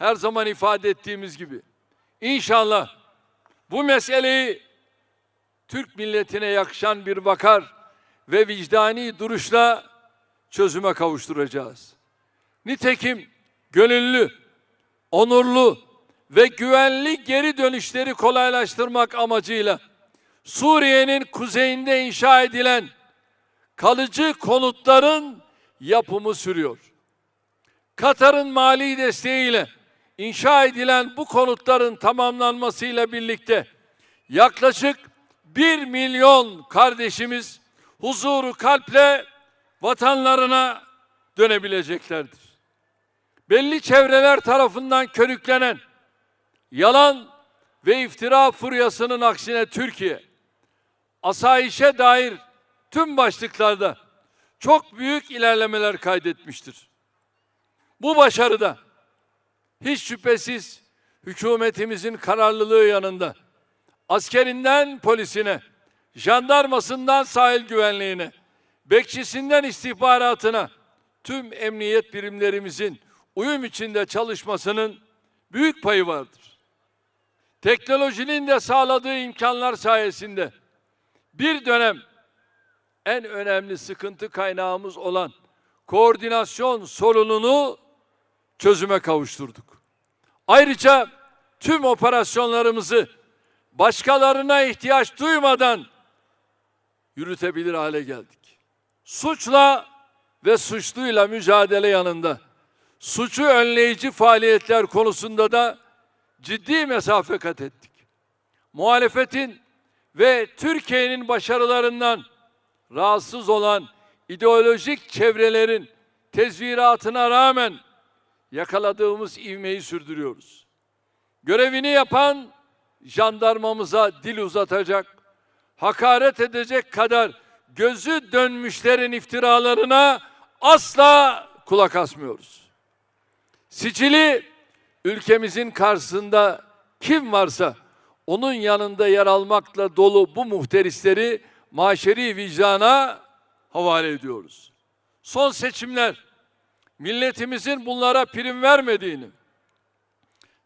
her zaman ifade ettiğimiz gibi inşallah bu meseleyi Türk milletine yakışan bir vakar ve vicdani duruşla çözüme kavuşturacağız. Nitekim gönüllü, onurlu ve güvenli geri dönüşleri kolaylaştırmak amacıyla Suriye'nin kuzeyinde inşa edilen kalıcı konutların yapımı sürüyor. Katar'ın mali desteğiyle inşa edilen bu konutların tamamlanmasıyla birlikte yaklaşık 1 milyon kardeşimiz huzuru kalple vatanlarına dönebileceklerdir. Belli çevreler tarafından körüklenen yalan ve iftira furyasının aksine Türkiye asayişe dair tüm başlıklarda çok büyük ilerlemeler kaydetmiştir. Bu başarıda hiç şüphesiz hükümetimizin kararlılığı yanında askerinden polisine, jandarmasından sahil güvenliğine, bekçisinden istihbaratına tüm emniyet birimlerimizin uyum içinde çalışmasının büyük payı vardır. Teknolojinin de sağladığı imkanlar sayesinde bir dönem en önemli sıkıntı kaynağımız olan koordinasyon sorununu çözüme kavuşturduk. Ayrıca tüm operasyonlarımızı başkalarına ihtiyaç duymadan yürütebilir hale geldik. Suçla ve suçluyla mücadele yanında suçu önleyici faaliyetler konusunda da ciddi mesafe kat ettik. Muhalefetin ve Türkiye'nin başarılarından rahatsız olan ideolojik çevrelerin tezviratına rağmen yakaladığımız ivmeyi sürdürüyoruz. Görevini yapan jandarmamıza dil uzatacak, hakaret edecek kadar gözü dönmüşlerin iftiralarına asla kulak asmıyoruz. Sicili ülkemizin karşısında kim varsa onun yanında yer almakla dolu bu muhterisleri maşeri vicdana havale ediyoruz. Son seçimler milletimizin bunlara prim vermediğini,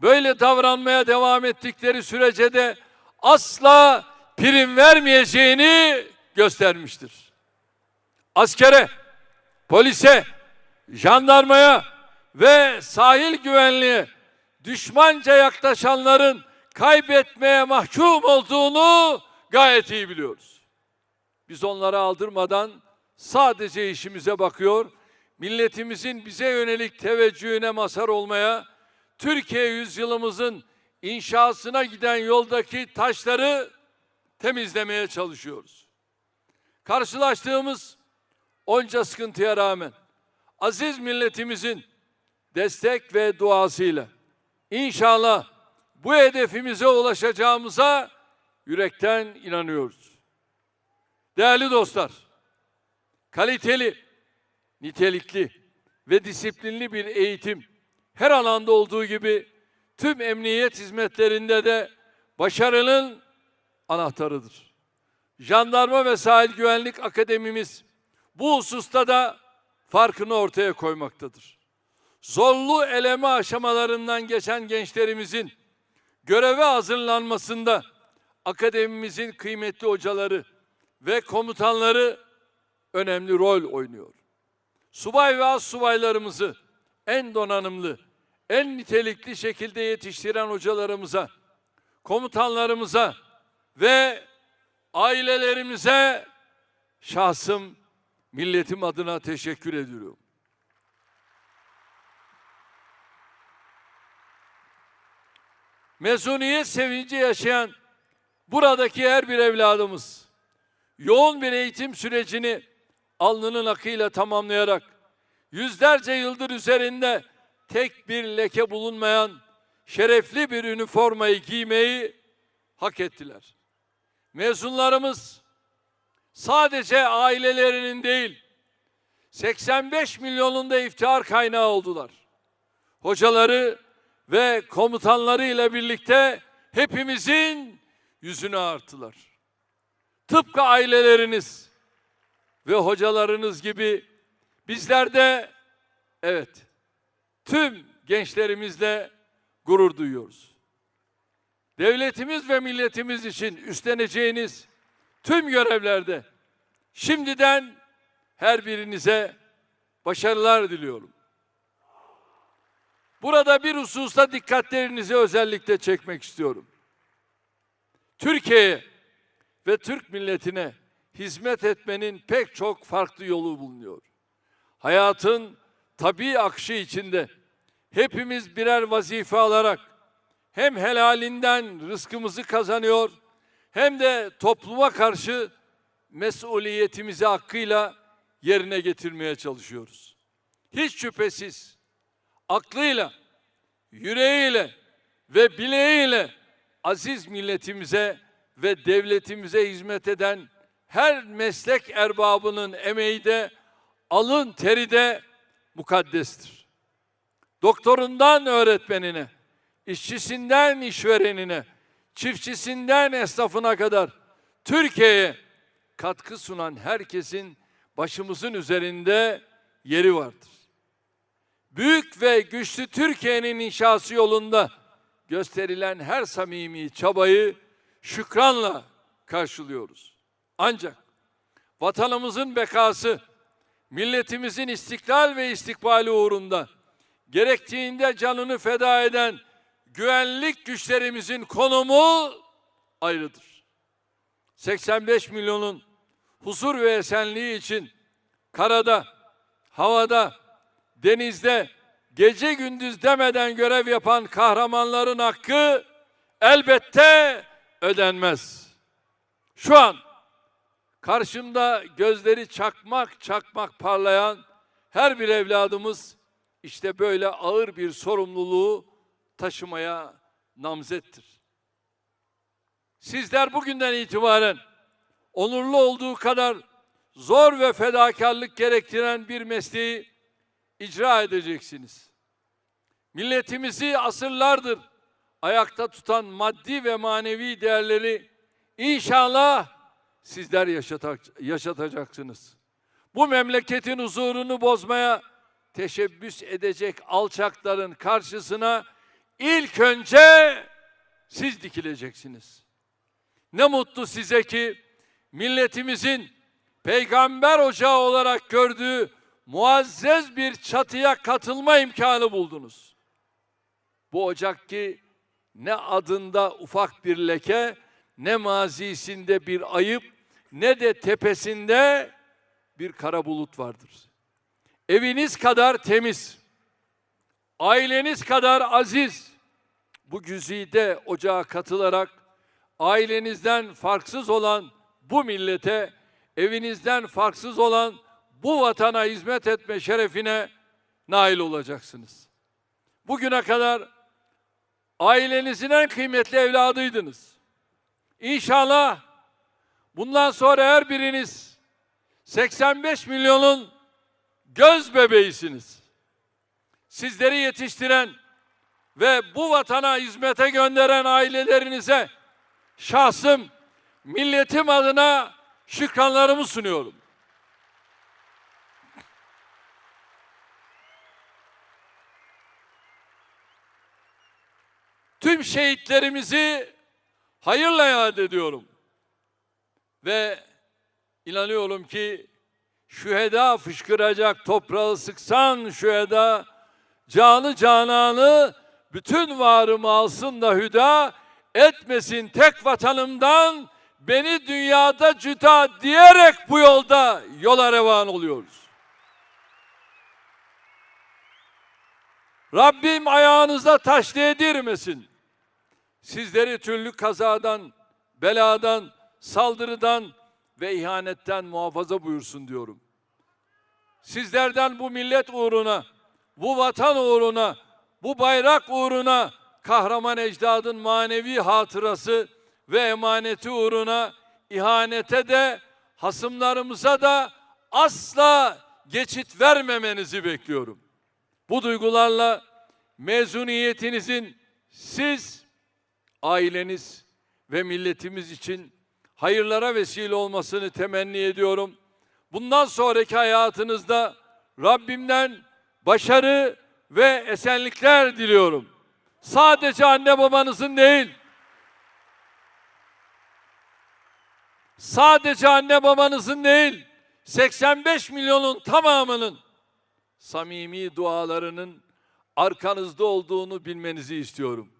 böyle davranmaya devam ettikleri sürece de asla prim vermeyeceğini göstermiştir. Askere, polise, jandarmaya ve sahil güvenliğe düşmanca yaklaşanların kaybetmeye mahkum olduğunu gayet iyi biliyoruz. Biz onları aldırmadan sadece işimize bakıyor, milletimizin bize yönelik teveccühüne mazhar olmaya, Türkiye yüzyılımızın inşasına giden yoldaki taşları temizlemeye çalışıyoruz. Karşılaştığımız onca sıkıntıya rağmen aziz milletimizin destek ve duasıyla inşallah bu hedefimize ulaşacağımıza yürekten inanıyoruz. Değerli dostlar, kaliteli, nitelikli ve disiplinli bir eğitim her alanda olduğu gibi tüm emniyet hizmetlerinde de başarının anahtarıdır. Jandarma ve Sahil Güvenlik Akademimiz bu hususta da farkını ortaya koymaktadır. Zorlu eleme aşamalarından geçen gençlerimizin göreve hazırlanmasında akademimizin kıymetli hocaları ve komutanları önemli rol oynuyor. Subay ve az subaylarımızı en donanımlı, en nitelikli şekilde yetiştiren hocalarımıza, komutanlarımıza ve ailelerimize şahsım milletim adına teşekkür ediyorum. Mezuniyet sevinci yaşayan buradaki her bir evladımız yoğun bir eğitim sürecini alnının akıyla tamamlayarak yüzlerce yıldır üzerinde tek bir leke bulunmayan şerefli bir üniformayı giymeyi hak ettiler. Mezunlarımız sadece ailelerinin değil 85 milyonun da iftihar kaynağı oldular. Hocaları ve komutanları ile birlikte hepimizin yüzünü arttılar. Tıpkı aileleriniz ve hocalarınız gibi bizler de evet tüm gençlerimizle gurur duyuyoruz. Devletimiz ve milletimiz için üstleneceğiniz tüm görevlerde şimdiden her birinize başarılar diliyorum. Burada bir hususta dikkatlerinizi özellikle çekmek istiyorum. Türkiye'ye ve Türk milletine hizmet etmenin pek çok farklı yolu bulunuyor. Hayatın tabii akışı içinde hepimiz birer vazife alarak hem helalinden rızkımızı kazanıyor hem de topluma karşı mesuliyetimizi hakkıyla yerine getirmeye çalışıyoruz. Hiç şüphesiz aklıyla, yüreğiyle ve bileğiyle aziz milletimize ve devletimize hizmet eden her meslek erbabının emeği de alın teri de mukaddestir. Doktorundan öğretmenine, işçisinden işverenine, çiftçisinden esnafına kadar Türkiye'ye katkı sunan herkesin başımızın üzerinde yeri vardır. Büyük ve güçlü Türkiye'nin inşası yolunda gösterilen her samimi çabayı şükranla karşılıyoruz. Ancak vatanımızın bekası, milletimizin istiklal ve istikbali uğrunda gerektiğinde canını feda eden güvenlik güçlerimizin konumu ayrıdır. 85 milyonun huzur ve esenliği için karada, havada, denizde, gece gündüz demeden görev yapan kahramanların hakkı elbette ödenmez. Şu an karşımda gözleri çakmak çakmak parlayan her bir evladımız işte böyle ağır bir sorumluluğu taşımaya namzettir. Sizler bugünden itibaren onurlu olduğu kadar zor ve fedakarlık gerektiren bir mesleği icra edeceksiniz. Milletimizi asırlardır ayakta tutan maddi ve manevi değerleri inşallah sizler yaşatacaksınız. Bu memleketin huzurunu bozmaya teşebbüs edecek alçakların karşısına ilk önce siz dikileceksiniz. Ne mutlu size ki milletimizin peygamber ocağı olarak gördüğü muazzez bir çatıya katılma imkanı buldunuz. Bu ocak ki ne adında ufak bir leke, ne mazisinde bir ayıp, ne de tepesinde bir kara bulut vardır. Eviniz kadar temiz, aileniz kadar aziz, bu güzide ocağa katılarak ailenizden farksız olan bu millete, evinizden farksız olan bu vatana hizmet etme şerefine nail olacaksınız. Bugüne kadar ailenizin en kıymetli evladıydınız. İnşallah bundan sonra her biriniz 85 milyonun göz bebeğisiniz. Sizleri yetiştiren ve bu vatana hizmete gönderen ailelerinize şahsım, milletim adına şükranlarımı sunuyorum. Tüm şehitlerimizi hayırla yad ediyorum. Ve inanıyorum ki şüheda fışkıracak toprağı sıksan şüheda canı cananı bütün varımı alsın da hüda etmesin tek vatanımdan beni dünyada cüda diyerek bu yolda yola revan oluyoruz. Rabbim ayağınıza taş değdirmesin. Sizleri türlü kazadan, beladan, saldırıdan ve ihanetten muhafaza buyursun diyorum. Sizlerden bu millet uğruna, bu vatan uğruna, bu bayrak uğruna kahraman ecdadın manevi hatırası ve emaneti uğruna ihanete de hasımlarımıza da asla geçit vermemenizi bekliyorum. Bu duygularla mezuniyetinizin siz, aileniz ve milletimiz için hayırlara vesile olmasını temenni ediyorum. Bundan sonraki hayatınızda Rabbimden başarı ve esenlikler diliyorum. Sadece anne babanızın değil. Sadece anne babanızın değil. 85 milyonun tamamının samimi dualarının arkanızda olduğunu bilmenizi istiyorum.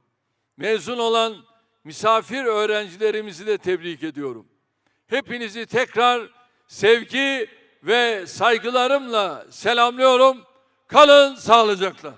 Mezun olan misafir öğrencilerimizi de tebrik ediyorum. Hepinizi tekrar sevgi ve saygılarımla selamlıyorum. Kalın sağlıcakla.